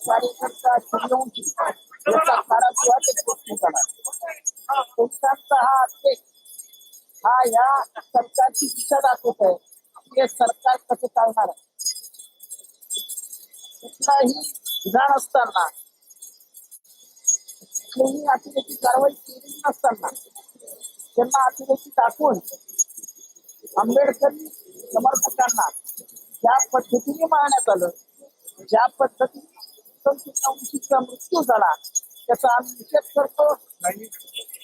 कार्यकर्ता सूर्यवंशी याचा कारागृहात मृत्यू झाला पोलिसांचा हा अध्यक्ष हा या सरकारची दिशा दाखवत आहे हे सरकार कसं चालणार आहे कुठलाही विधान असताना कुठलीही अतिरेकी कारवाई केली नसताना त्यांना अतिरेकी दाखवून आंबेडकरी समर्थकांना ज्या पद्धतीने मारण्यात आलं ज्या पद्धतीने मृत्यू झाला. त्याचा आम्ही निषेध करतो.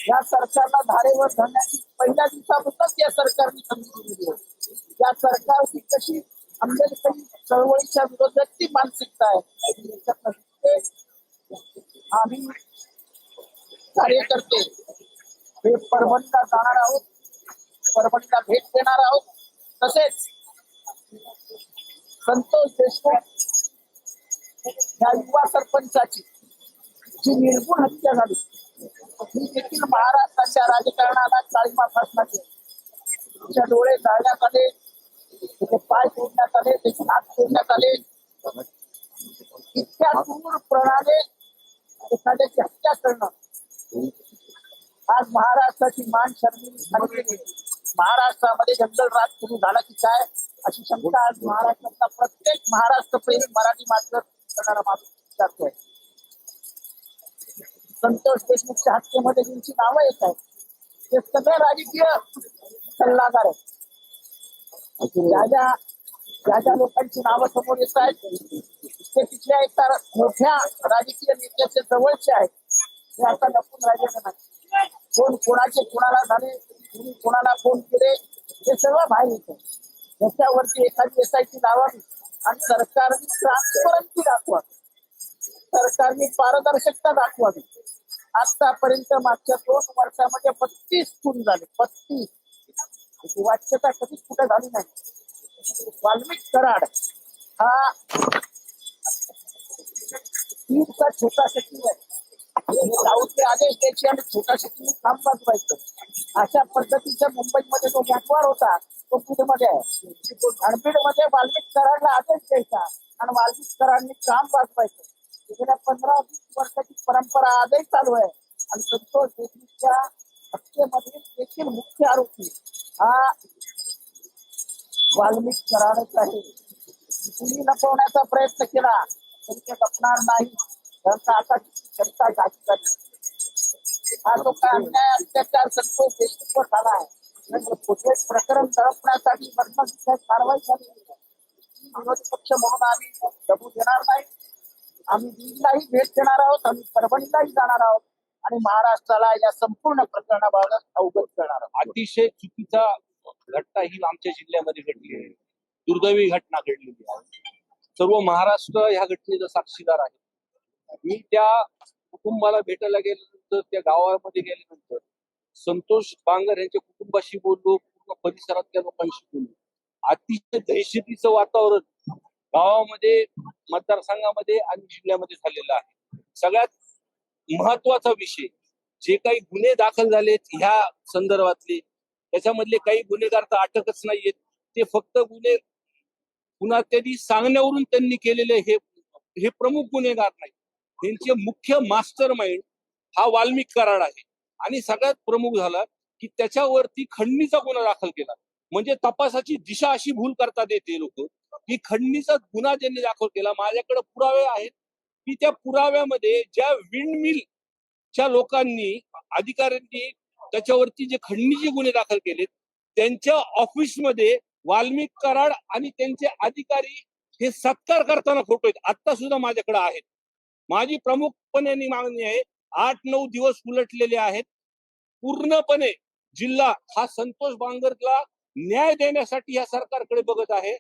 या सरकारला धारेवर धरण्याची पहिल्या दिवसापासूनच या सरकारने संधी दिली या सरकारची कशी आंबेडकरी चळवळीच्या विरोधात ती मानसिकता आहे. आम्ही कार्यकर्ते हे परभणीला जाणार आहोत. परभणीला भेट देणार आहोत. तसेच संतोष देशमुख या युवा सरपंचाची जी निर्गुण हत्या झाली ही देखील महाराष्ट्राच्या राजकारणाला काळीमा फासण्यात तिच्या डोळे जाळण्यात आले तिचे पाय तोडण्यात आले त्याचे हात तोडण्यात आले. इतक्या दूर प्रणाले एखाद्याची हत्या करणं. आज महाराष्ट्राची मान शर्मिली झालेली महाराष्ट्रामध्ये जंगल राज सुरू झाला की काय? अशी शंका आज महाराष्ट्रातला प्रत्येक महाराष्ट्र प्रेमी मराठी मात्र करणारा माणूस विचारतोय संतोष देशमुखच्या हत्येमध्ये ज्यांची नावं येत आहेत ते सगळे राजकीय सल्लागार आहेत. ज्या ज्या ज्या ज्या लोकांची नावं समोर येत आहेत ते तिथल्या एका मोठ्या राजकीय नेत्याचे जवळचे आहेत. ते आता लपून राहिलेले नाही. कोण कोणाचे कोणाला झाले कोणी कोणाला फोन केले हे सगळं बाहेर येतं. त्याच्यावरती एखादी एसआयटी लावावी आणि सरकारने ट्रान्सपरन्सी दाखवावी सरकारने पारदर्शकता दाखवावी. आतापर्यंत मागच्या दोन वर्षामध्ये बत्तीस खून झाले. बत्तीस. वाच्यता कधीच कुठे झाली नाही. वाल्मिक कराड हा तीनचा छोटा सचिव आहे. जाऊचे आदेश द्यायचे आणि छोटा सचिव काम पाठवायचं अशा पद्धतीच्या मुंबईमध्ये जो व्यापार होता तो आहे. मध्ये वाल्मिक कराडला आदेश द्यायचा आणि वाल्मिक कराडने काम वाजवायचं गेल्या पंधरा वीस वर्षाची परंपरा आजही चालू आहे. आणि संतोष देशमुखच्या हत्येमध्ये देखील मुख्य आरोपी हा वाल्मिक कराडच आहे. तुम्ही लपवण्याचा प्रयत्न केला तरी ते लपणार नाही. त्यांचा आता जनता जागी झाली हा जो काय अन्याय अत्याचार संतोष देशमुखवर झाला आहे. कुठे प्रकरण दडपण्यासाठी कारवाई झाली विरोधी पक्ष म्हणून आम्ही दबू देणार नाही आम्ही बीडलाही भेट देणार आहोत आम्ही परभणीलाही जाणार आहोत आणि महाराष्ट्राला या संपूर्ण प्रकरणाबाबत अवगत करणार आहोत अतिशय चुकीचा घटना ही आमच्या जिल्ह्यामध्ये घडली आहे. दुर्दैवी घटना घडलेली आहे. सर्व महाराष्ट्र ह्या घटनेचा साक्षीदार आहे. मी त्या कुटुंबाला भेटायला गेल्यानंतर त्या गावामध्ये गेल्यानंतर संतोष बांगर यांच्या कुटुंबाशी बोललो पूर्ण परिसरातल्या लोकांशी बोललो. अतिशय दहशतीचं वातावरण गावामध्ये मतदारसंघामध्ये आणि जिल्ह्यामध्ये झालेलं आहे. सगळ्यात महत्त्वाचा विषय जे काही गुन्हे दाखल झालेत ह्या संदर्भातले त्याच्यामधले काही गुन्हेगार तर अटकच नाहीयेत. ते फक्त गुन्हे पुन्हा त्यांनी सांगण्यावरून त्यांनी केलेले हे हे प्रमुख गुन्हेगार नाही त्यांचे मुख्य मास्टर माइंड हा वाल्मिक कराड आहे. आणि सगळ्यात प्रमुख झाला की त्याच्यावरती खंडणीचा गुन्हा दाखल केला. म्हणजे तपासाची दिशा अशी भूल करतात येते लोक की खंडणीचा गुन्हा ज्यांनी दाखल केला माझ्याकडे पुरावे आहेत की त्या पुराव्यामध्ये ज्या विंड च्या लोकांनी अधिकाऱ्यांनी त्याच्यावरती जे खंडणीचे गुन्हे दाखल केलेत त्यांच्या ऑफिसमध्ये वाल्मिक कराड आणि त्यांचे अधिकारी हे सत्कार करताना फोटो आहेत. आता सुद्धा माझ्याकडे आहेत. माझी प्रमुखपणे मागणी आहे आठ नऊ दिवस उलटलेले आहेत. पूर्णपणे जिल्हा हा संतोष बांगरला न्याय देण्यासाठी या सरकारकडे बघत आहे.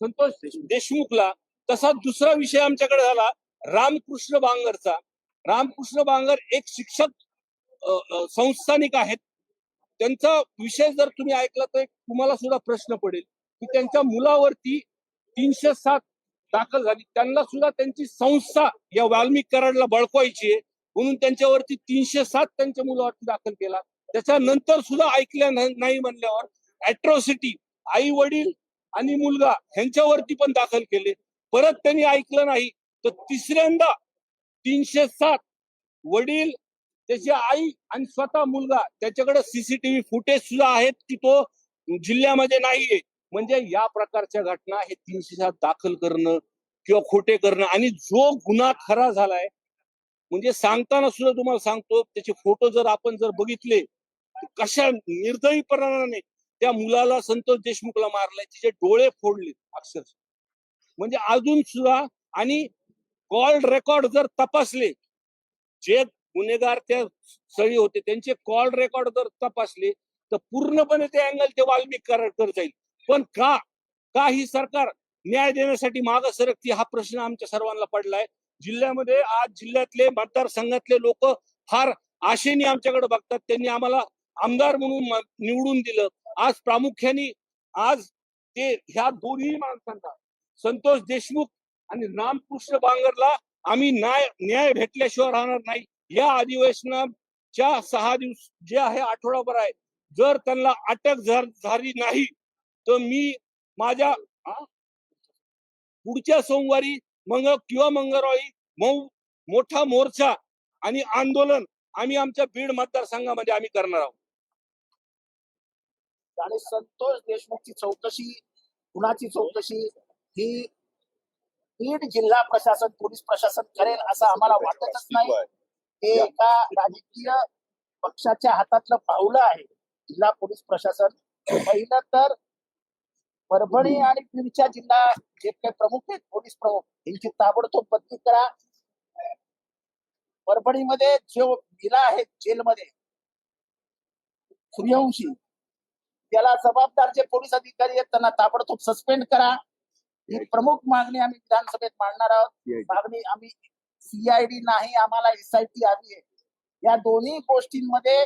संतोष देशमुखला तसा दुसरा विषय आमच्याकडे झाला रामकृष्ण बांगरचा. रामकृष्ण बांगर एक शिक्षक संस्थानिक आहेत. त्यांचा विषय जर तुम्ही ऐकला तर तुम्हाला सुद्धा प्रश्न पडेल की त्यांच्या मुलावरती तीनशे सात दाखल झाली. त्यांना सुद्धा त्यांची संस्था या वाल्मिक कराडला बळकवायची आहे. म्हणून त्यांच्यावरती तीनशे सात त्यांच्या मुलावरती दाखल केला. त्याच्यानंतर सुद्धा ऐकल्या नाही म्हणल्यावर अॅट्रॉसिटी आई वडील आणि मुलगा ह्यांच्यावरती पण दाखल केले. परत त्यांनी ऐकलं नाही तर तिसऱ्यांदा तीनशे सात वडील त्याची आई आणि स्वतः मुलगा त्याच्याकडे सीसीटीव्ही फुटेज सुद्धा आहेत की तो जिल्ह्यामध्ये नाहीये. म्हणजे या प्रकारच्या घटना हे तीनशे सात दाखल करणं किंवा खोटे करणं आणि जो गुन्हा खरा झालाय म्हणजे सांगताना सुद्धा तुम्हाला सांगतो त्याचे फोटो जर आपण जर बघितले कशा निर्दयीपणाने त्या मुलाला संतोष देशमुखला मारलाय तिचे डोळे फोडले अक्षरशः. म्हणजे अजून सुद्धा आणि कॉल रेकॉर्ड जर तपासले जे गुन्हेगार त्या स्थळी होते त्यांचे कॉल रेकॉर्ड जर तपासले तर पूर्णपणे ते अँगल ते वाल्मिक करत जाईल. पण का? का ही सरकार न्याय देण्यासाठी माग सरकती हा प्रश्न आमच्या सर्वांना पडलाय. जिल्ह्यामध्ये आज जिल्ह्यातले मतदारसंघातले लोक फार आशेने आमच्याकडे बघतात. त्यांनी आम्हाला आमदार म्हणून निवडून दिलं. आज प्रामुख्याने आज ते ह्या दोन्ही माणसांना संतोष देशमुख आणि रामकृष्ण बांगरला आम्ही न्याय न्याय भेटल्याशिवाय राहणार नाही. या अधिवेशनाच्या सहा दिवस जे आहे आठवडाभर आहे. जर त्यांना अटक झा- झाली नाही तर मी माझ्या पुढच्या सोमवारी मंग किंवा मंगळवारी मऊ मोठा मोर्चा आणि आंदोलन आम्ही आमच्या बीड मतदारसंघामध्ये आम्ही करणार आहोत. आणि संतोष देशमुखची चौकशी कुणाची चौकशी ही बीड जिल्हा प्रशासन पोलीस प्रशासन करेल असं आम्हाला वाटतच नाही. हे एका राजकीय पक्षाच्या हातातलं पावलं आहे. जिल्हा पोलीस प्रशासन. पहिलं तर परभणी आणि बीडच्या जिल्हा जे काही प्रमुख आहेत पोलीस प्रमुख यांची ताबडतोब बदली करा. परभणीमध्ये जो गेला आहे जेलमध्ये सूर्यवंशी त्याला जबाबदार जे पोलीस अधिकारी आहेत त्यांना ताबडतोब सस्पेंड करा. ही प्रमुख मागणी आम्ही विधानसभेत मांडणार आहोत. मागणी आम्ही सीआयडी नाही आम्हाला एसआयटी हवी आहे. या दोन्ही गोष्टींमध्ये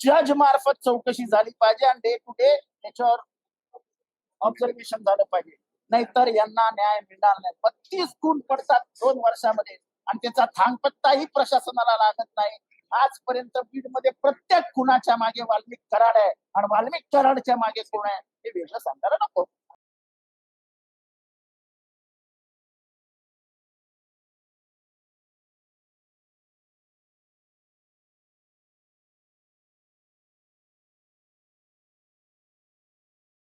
जज मार्फत चौकशी झाली पाहिजे आणि डे टू डे त्याच्यावर ऑब्झर्वेशन झालं पाहिजे. नाहीतर यांना न्याय मिळणार नाही. बत्तीस खून पडतात दोन वर्षामध्ये आणि त्याचा थांगपत्ताही प्रशासनाला लागत नाही. आजपर्यंत बीडमध्ये प्रत्येक खुनाच्या मागे वाल्मिक कराड आहे. आणि वाल्मिक कराडच्या मागे कोण आहे हे वेगळं सांगायला नको.